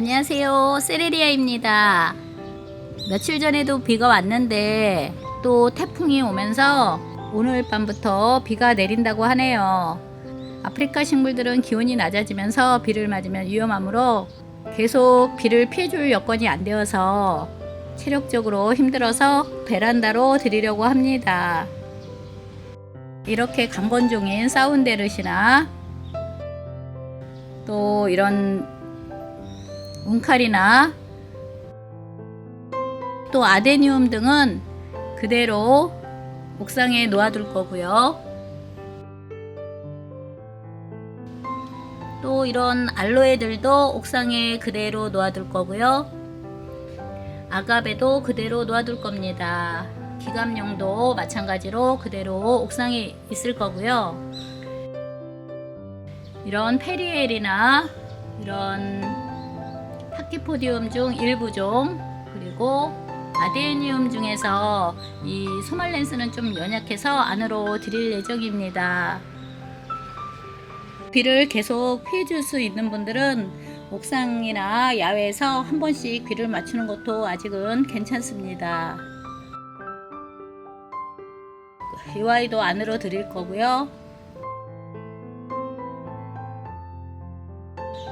안녕하세요. 세레리아입니다. 며칠 전에도 비가 왔는데 또 태풍이 오면서 오늘 밤부터 비가 내린다고 하네요. 아프리카 식물들은 기온이 낮아지면서 비를 맞으면 위험하므로 계속 비를 피해줄 여건이 안 되어서 체력적으로 힘들어서 베란다로 드리려고 합니다. 이렇게 강건종인 사운데르시나 또 이런 운칼이나 또 아데니움 등은 그대로 옥상에 놓아둘 거고요. 또 이런 알로에들도 옥상에 그대로 놓아둘 거고요. 아가베도 그대로 놓아둘 겁니다. 기감용도 마찬가지로 그대로 옥상에 있을 거고요. 이런 페리엘이나 이런 타키포디움 중 일부 종 그리고 아데니움 중에서 이 소말렌스는 좀 연약해서 안으로 드릴 예정입니다. 비를 계속 피해줄 수 있는 분들은 옥상이나 야외에서 한 번씩 귀를 맞추는 것도 아직은 괜찮습니다. 이 아이도 안으로 드릴 거고요.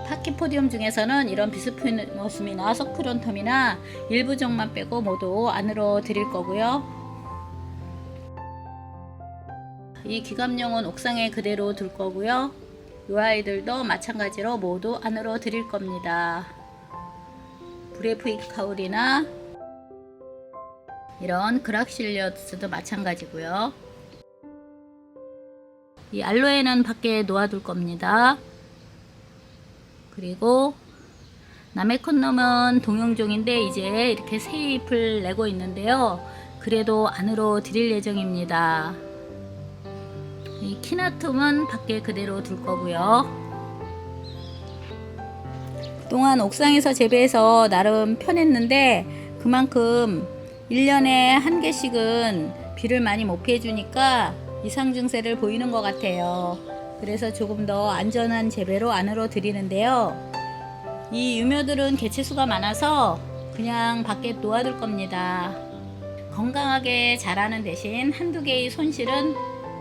타키포디움 중에서는 이런 비스피노스이나 서큐런텀이나 일부 종만 빼고 모두 안으로 드릴 거고요. 이 기감용은 옥상에 그대로 둘 거고요. 이 아이들도 마찬가지로 모두 안으로 드릴 겁니다. 브레프익 카울이나 이런 그락실리어스도 마찬가지고요. 이 알로에는 밖에 놓아둘 겁니다. 그리고 남의 콘돔은 동용종인데 이제 이렇게 새 잎을 내고 있는데요. 그래도 안으로 드릴 예정입니다. 이 키나툼은 밖에 그대로 둘 거고요. 그동안 옥상에서 재배해서 나름 편했는데 그만큼 1년에 한 개씩은 비를 많이 못 피해주니까 이상 증세를 보이는 것 같아요. 그래서 조금 더 안전한 재배로 안으로 드리는데요. 이 유묘들은 개체수가 많아서 그냥 밖에 놓아둘 겁니다. 건강하게 자라는 대신 한두 개의 손실은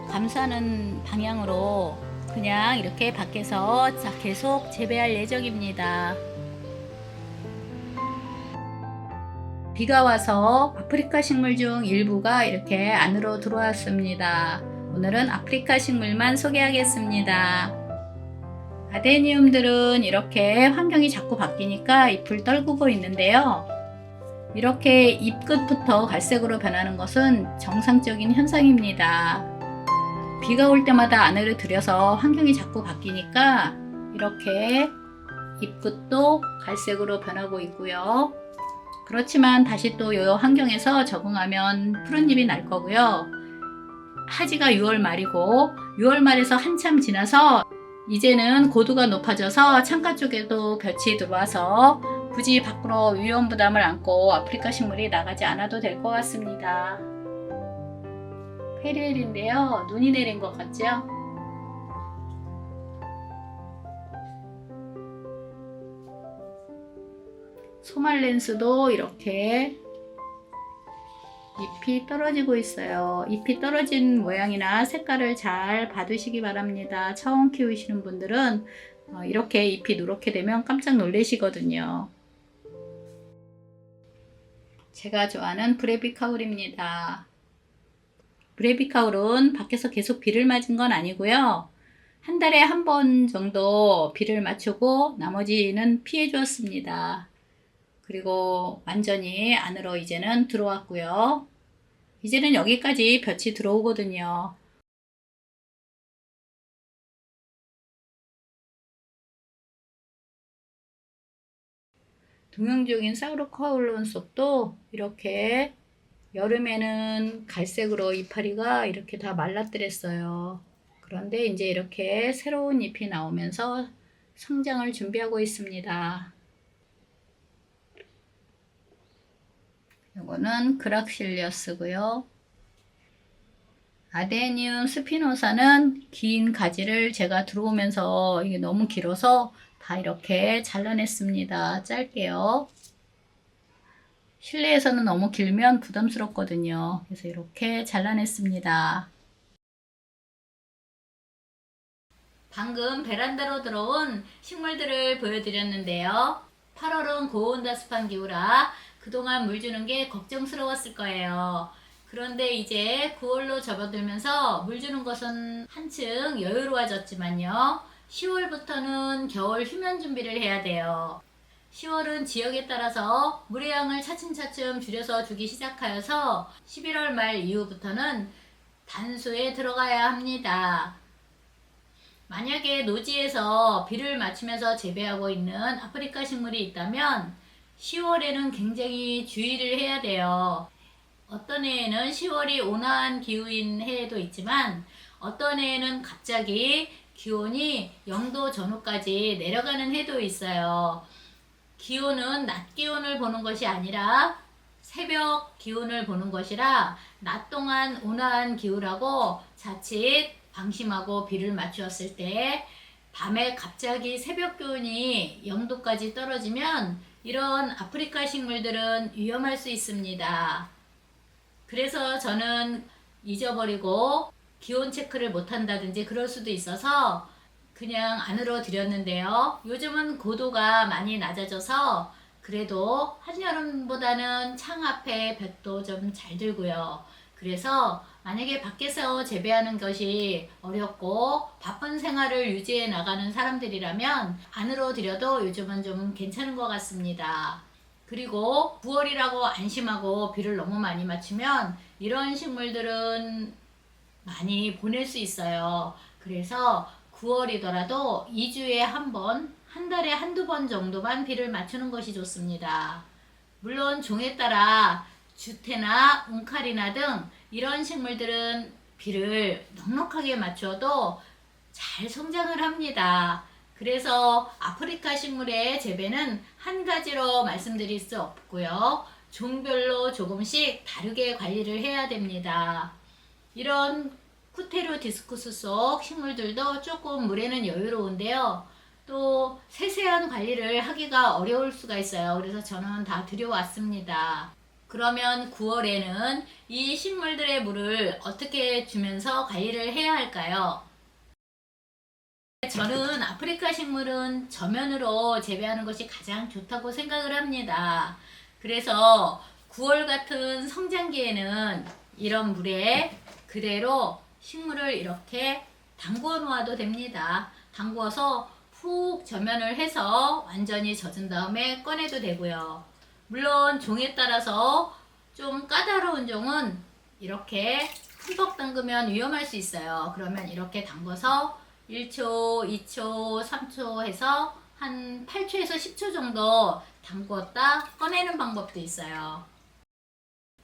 감수하는 방향으로 그냥 이렇게 밖에서 계속 재배할 예정입니다. 비가 와서 아프리카 식물 중 일부가 이렇게 안으로 들어왔습니다. 오늘은 아프리카 식물만 소개하겠습니다. 아데니움들은 이렇게 환경이 자꾸 바뀌니까 잎을 떨구고 있는데요. 이렇게 잎 끝부터 갈색으로 변하는 것은 정상적인 현상입니다. 비가 올 때마다 안으로 들여서 환경이 자꾸 바뀌니까 이렇게 잎 끝도 갈색으로 변하고 있고요. 그렇지만 다시 또 이 환경에서 적응하면 푸른 잎이 날 거고요. 하지가 6월 말이고 6월 말에서 한참 지나서 이제는 고도가 높아져서 창가 쪽에도 볕이 들어와서 굳이 밖으로 위험 부담을 안고 아프리카 식물이 나가지 않아도 될 것 같습니다. 페리엘인데요. 눈이 내린 것 같죠? 소말렌스도 이렇게 잎이 떨어지고 있어요. 잎이 떨어진 모양이나 색깔을 잘 봐두시기 바랍니다. 처음 키우시는 분들은 어, 이렇게 잎이 누렇게 되면 깜짝 놀라시거든요. 제가 좋아하는 브레비카울입니다. 브레비카울은 밖에서 계속 비를 맞은 건 아니고요. 한 달에 한 번 정도 비를 맞추고 나머지는 피해 주었습니다. 그리고 완전히 안으로 이제는 들어왔고요. 이제는 여기까지 볕이 들어오거든요. 동양적인 사우로카울론 속도 이렇게 여름에는 갈색으로 이파리가 이렇게 다 말라뜨렸어요. 그런데 이제 이렇게 새로운 잎이 나오면서 성장을 준비하고 있습니다. 이거는 그락실리어스고요. 아데니움 스피노사는 긴 가지를 제가 들어오면서 이게 너무 길어서 다 이렇게 잘라냈습니다. 짧게요. 실내에서는 너무 길면 부담스럽거든요. 그래서 이렇게 잘라냈습니다. 방금 베란다로 들어온 식물들을 보여드렸는데요. 8월은 고온다습한 기후라 그동안 물 주는 게 걱정스러웠을 거예요. 그런데 이제 9월로 접어들면서 물 주는 것은 한층 여유로워졌지만요. 10월부터는 겨울 휴면 준비를 해야 돼요. 10월은 지역에 따라서 물의 양을 차츰차츰 줄여서 주기 시작하여서 11월 말 이후부터는 단수에 들어가야 합니다. 만약에 노지에서 비를 맞추면서 재배하고 있는 아프리카 식물이 있다면 10월에는 굉장히 주의를 해야 돼요. 어떤 해에는 10월이 온화한 기후인 해에도 있지만 어떤 해에는 갑자기 기온이 0도 전후까지 내려가는 해도 있어요. 기온은 낮 기온을 보는 것이 아니라 새벽 기온을 보는 것이라 낮 동안 온화한 기후라고 자칫 방심하고 비를 맞추었을 때 밤에 갑자기 새벽 기온이 0도까지 떨어지면 이런 아프리카 식물들은 위험할 수 있습니다. 그래서 저는 잊어버리고 기온 체크를 못 한다든지 그럴 수도 있어서 그냥 안으로 들였는데요. 요즘은 고도가 많이 낮아져서 그래도 한여름보다는 창 앞에 볕도 좀 잘 들고요. 그래서 만약에 밖에서 재배하는 것이 어렵고 바쁜 생활을 유지해 나가는 사람들이라면 안으로 들여도 요즘은 좀 괜찮은 것 같습니다. 그리고 9월이라고 안심하고 비를 너무 많이 맞추면 이런 식물들은 많이 보낼 수 있어요. 그래서 9월이더라도 2주에 한 번, 한 달에 한두 번 정도만 비를 맞추는 것이 좋습니다. 물론 종에 따라 주태나 웅칼이나 등 이런 식물들은 비를 넉넉하게 맞춰도 잘 성장을 합니다. 그래서 아프리카 식물의 재배는 한 가지로 말씀드릴 수 없고요. 종별로 조금씩 다르게 관리를 해야 됩니다. 이런 쿠테르 디스쿠스 속 식물들도 조금 물에는 여유로운데요. 또 세세한 관리를 하기가 어려울 수가 있어요. 그래서 저는 다 들여왔습니다. 그러면 9월에는 이 식물들의 물을 어떻게 주면서 관리를 해야 할까요? 저는 아프리카 식물은 저면으로 재배하는 것이 가장 좋다고 생각을 합니다. 그래서 9월 같은 성장기에는 이런 물에 그대로 식물을 이렇게 담궈 놓아도 됩니다. 담궈서 푹 저면을 해서 완전히 젖은 다음에 꺼내도 되고요. 물론 종에 따라서 좀 까다로운 종은 이렇게 흠뻑 담그면 위험할 수 있어요. 그러면 이렇게 담궈서 1초, 2초, 3초 해서 한 8초에서 10초 정도 담궜다 꺼내는 방법도 있어요.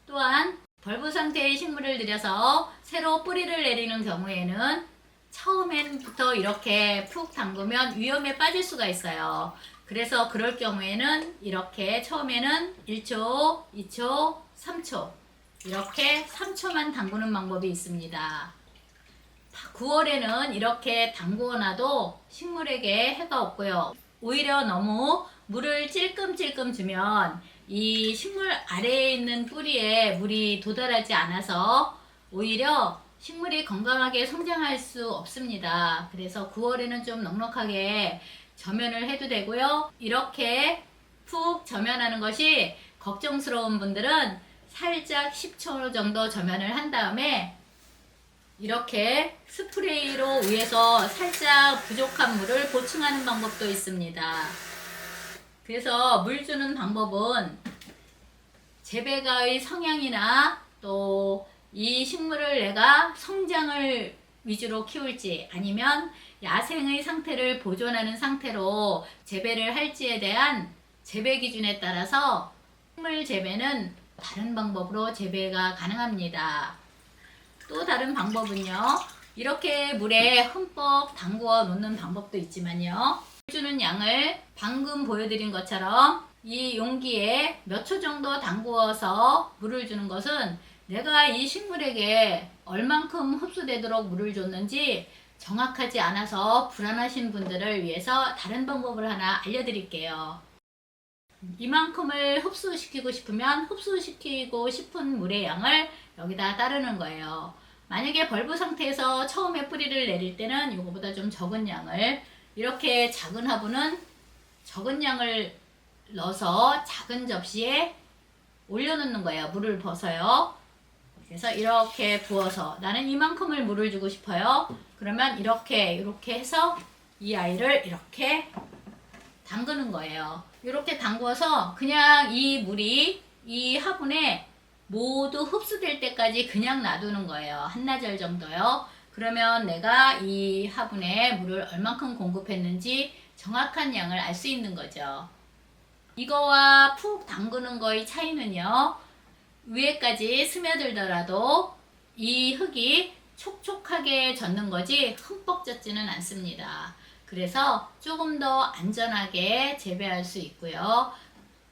또한 벌브 상태의 식물을 들여서 새로 뿌리를 내리는 경우에는 처음엔부터 이렇게 푹 담그면 위험에 빠질 수가 있어요. 그래서 그럴 경우에는 이렇게 처음에는 1초, 2초, 3초 이렇게 3초만 담그는 방법이 있습니다. 9월에는 이렇게 담그어놔도 식물에게 해가 없고요. 오히려 너무 물을 찔끔찔끔 주면 이 식물 아래에 있는 뿌리에 물이 도달하지 않아서 오히려 식물이 건강하게 성장할 수 없습니다. 그래서 9월에는 좀 넉넉하게 저면을 해도 되고요. 이렇게 푹 저면하는 것이 걱정스러운 분들은 살짝 10초 정도 저면을 한 다음에 이렇게 스프레이로 위에서 살짝 부족한 물을 보충하는 방법도 있습니다. 그래서 물 주는 방법은 재배가의 성향이나 또 이 식물을 내가 성장을 위주로 키울지 아니면 야생의 상태를 보존하는 상태로 재배를 할지에 대한 재배 기준에 따라서 식물 재배는 다른 방법으로 재배가 가능합니다. 또 다른 방법은요. 이렇게 물에 흠뻑 담궈 놓는 방법도 있지만요. 물 주는 양을 방금 보여드린 것처럼 이 용기에 몇 초 정도 담구어서 물을 주는 것은 내가 이 식물에게 얼만큼 흡수되도록 물을 줬는지 정확하지 않아서 불안하신 분들을 위해서 다른 방법을 하나 알려드릴게요. 이만큼을 흡수시키고 싶으면 흡수시키고 싶은 물의 양을 여기다 따르는 거예요. 만약에 벌브 상태에서 처음에 뿌리를 내릴 때는 이거보다 좀 적은 양을 이렇게 작은 화분은 적은 양을 넣어서 작은 접시에 올려놓는 거예요. 물을 부어서요. 그래서 이렇게 부어서 나는 이만큼을 물을 주고 싶어요. 그러면 이렇게 이렇게 해서 이 아이를 이렇게 담그는 거예요. 이렇게 담궈서 그냥 이 물이 이 화분에 모두 흡수될 때까지 그냥 놔두는 거예요. 한나절 정도요. 그러면 내가 이 화분에 물을 얼만큼 공급했는지 정확한 양을 알 수 있는 거죠. 이거와 푹 담그는 거의 차이는요. 위에까지 스며들더라도 이 흙이 촉촉하게 젖는 거지 흠뻑 젖지는 않습니다. 그래서 조금 더 안전하게 재배할 수 있고요.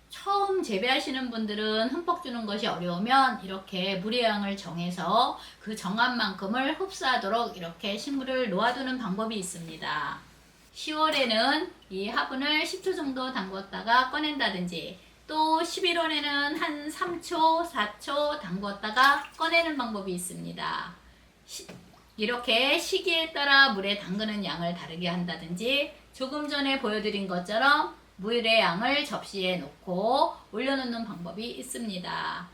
처음 재배하시는 분들은 흠뻑 주는 것이 어려우면 이렇게 물의 양을 정해서 그 정한 만큼을 흡수하도록 이렇게 식물을 놓아두는 방법이 있습니다. 10월에는 이 화분을 10초 정도 담궜다가 꺼낸다든지 또 11월에는 한 3초, 4초 담궜다가 꺼내는 방법이 있습니다. 시- 이렇게 시기에 따라 물에 담그는 양을 다르게 한다든지 조금 전에 보여드린 것처럼 물의 양을 접시에 놓고 올려놓는 방법이 있습니다.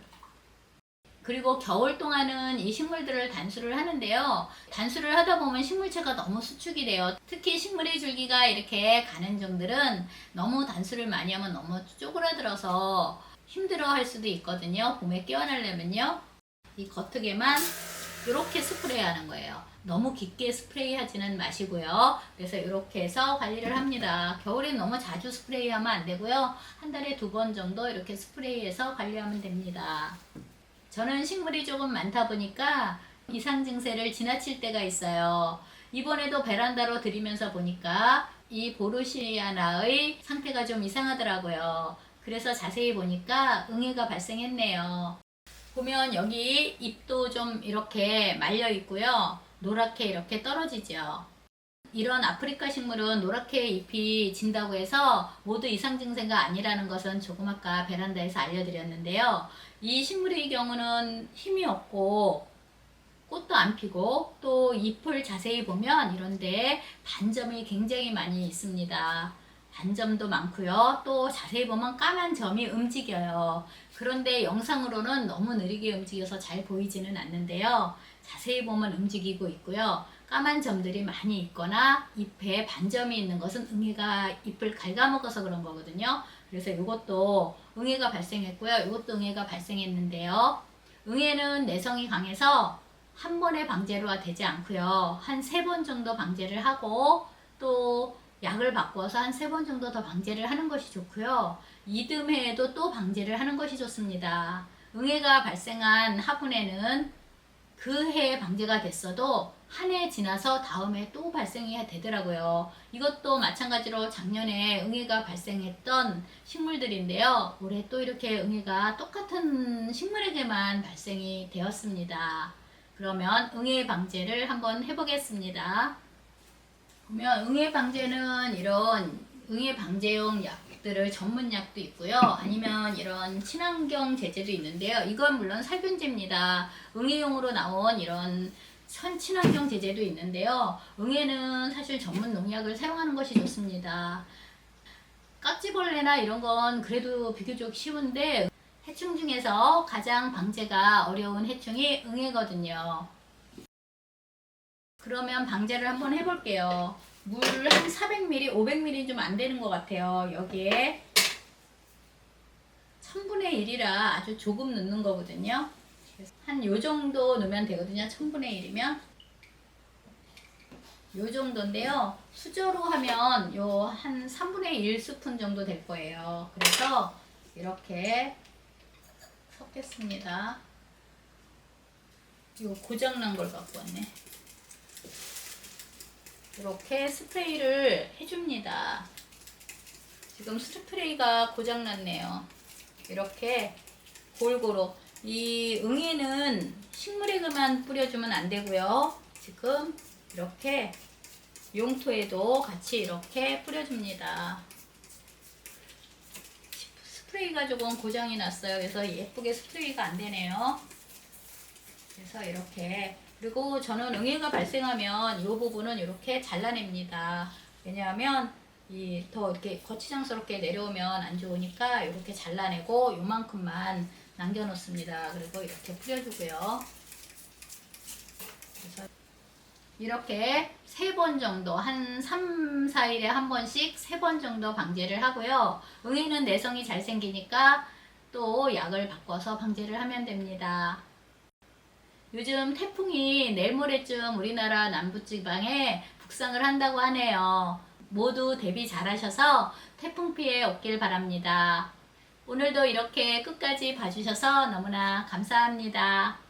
그리고 겨울 동안은 이 식물들을 단수를 하는데요. 단수를 하다 보면 식물체가 너무 수축이 돼요. 특히 식물의 줄기가 이렇게 가는 종들은 너무 단수를 많이 하면 너무 쪼그라들어서 힘들어 할 수도 있거든요. 봄에 깨어나려면요. 이 겉흙에만 이렇게 스프레이 하는 거예요. 너무 깊게 스프레이 하지는 마시고요. 그래서 이렇게 해서 관리를 합니다. 겨울엔 너무 자주 스프레이 하면 안 되고요. 한 달에 두 번 정도 이렇게 스프레이해서 관리하면 됩니다. 저는 식물이 조금 많다 보니까 이상 증세를 지나칠 때가 있어요. 이번에도 베란다로 들이면서 보니까 이 보르시아나의 상태가 좀 이상하더라고요. 그래서 자세히 보니까 응애가 발생했네요. 보면 여기 잎도 좀 이렇게 말려 있고요. 노랗게 이렇게 떨어지죠. 이런 아프리카 식물은 노랗게 잎이 진다고 해서 모두 이상 증세가 아니라는 것은 조금 아까 베란다에서 알려드렸는데요. 이 식물의 경우는 힘이 없고 꽃도 안 피고 또 잎을 자세히 보면 이런데 반점이 굉장히 많이 있습니다. 반점도 많고요. 또 자세히 보면 까만 점이 움직여요. 그런데 영상으로는 너무 느리게 움직여서 잘 보이지는 않는데요. 자세히 보면 움직이고 있고요. 까만 점들이 많이 있거나 잎에 반점이 있는 것은 응애가 잎을 갉아먹어서 그런 거거든요. 그래서 이것도 응애가 발생했고요. 이것도 응애가 발생했는데요. 응애는 내성이 강해서 한 번의 방제로가 되지 않고요. 한 세 번 정도 방제를 하고 또 약을 바꿔서 한 세 번 정도 더 방제를 하는 것이 좋고요. 이듬해에도 또 방제를 하는 것이 좋습니다. 응애가 발생한 화분에는 그 해에 방제가 됐어도 한 해 지나서 다음에 또 발생이 되더라고요. 이것도 마찬가지로 작년에 응애가 발생했던 식물들인데요. 올해 또 이렇게 응애가 똑같은 식물에게만 발생이 되었습니다. 그러면 응애 방제를 한번 해보겠습니다. 보면 응애 방제는 이런 응애 방제용 약 들을 전문 약도 있고요. 아니면 이런 친환경 제제도 있는데요. 이건 물론 살균제입니다. 응애용으로 나온 이런 선 친환경 제제도 있는데요. 응애는 사실 전문 농약을 사용하는 것이 좋습니다. 깍지벌레나 이런 건 그래도 비교적 쉬운데 해충 중에서 가장 방제가 어려운 해충이 응애거든요. 그러면 방제를 한번 해볼게요. 물 한 400ml, 500ml 좀 안 되는 것 같아요. 여기에 1000분의 1이라 아주 조금 넣는 거거든요. 한 요 정도 넣으면 되거든요. 1000분의 1이면. 요 정도인데요. 수저로 하면 요 한 3분의 1 스푼 정도 될 거예요. 그래서 이렇게 섞겠습니다. 이거 고장난 걸 갖고 왔네. 이렇게 스프레이를 해줍니다. 지금 스프레이가 고장났네요. 이렇게 골고루. 이 응애는 식물에게만 뿌려주면 안 되고요. 지금 이렇게 용토에도 같이 이렇게 뿌려줍니다. 스프레이가 조금 고장이 났어요. 그래서 예쁘게 스프레이가 안 되네요. 그래서 이렇게 그리고 저는 응애가 발생하면 이 부분은 이렇게 잘라냅니다. 왜냐하면 이 더 이렇게 거치장스럽게 내려오면 안 좋으니까 이렇게 잘라내고 요만큼만 남겨놓습니다. 그리고 이렇게 뿌려주고요. 그래서 이렇게 세 번 정도 한 3, 4일에 한 번씩 세 번 정도 방제를 하고요. 응애는 내성이 잘 생기니까 또 약을 바꿔서 방제를 하면 됩니다. 요즘 태풍이 내일 모레쯤 우리나라 남부지방에 북상을 한다고 하네요. 모두 대비 잘 하셔서 태풍 피해 없길 바랍니다. 오늘도 이렇게 끝까지 봐주셔서 너무나 감사합니다.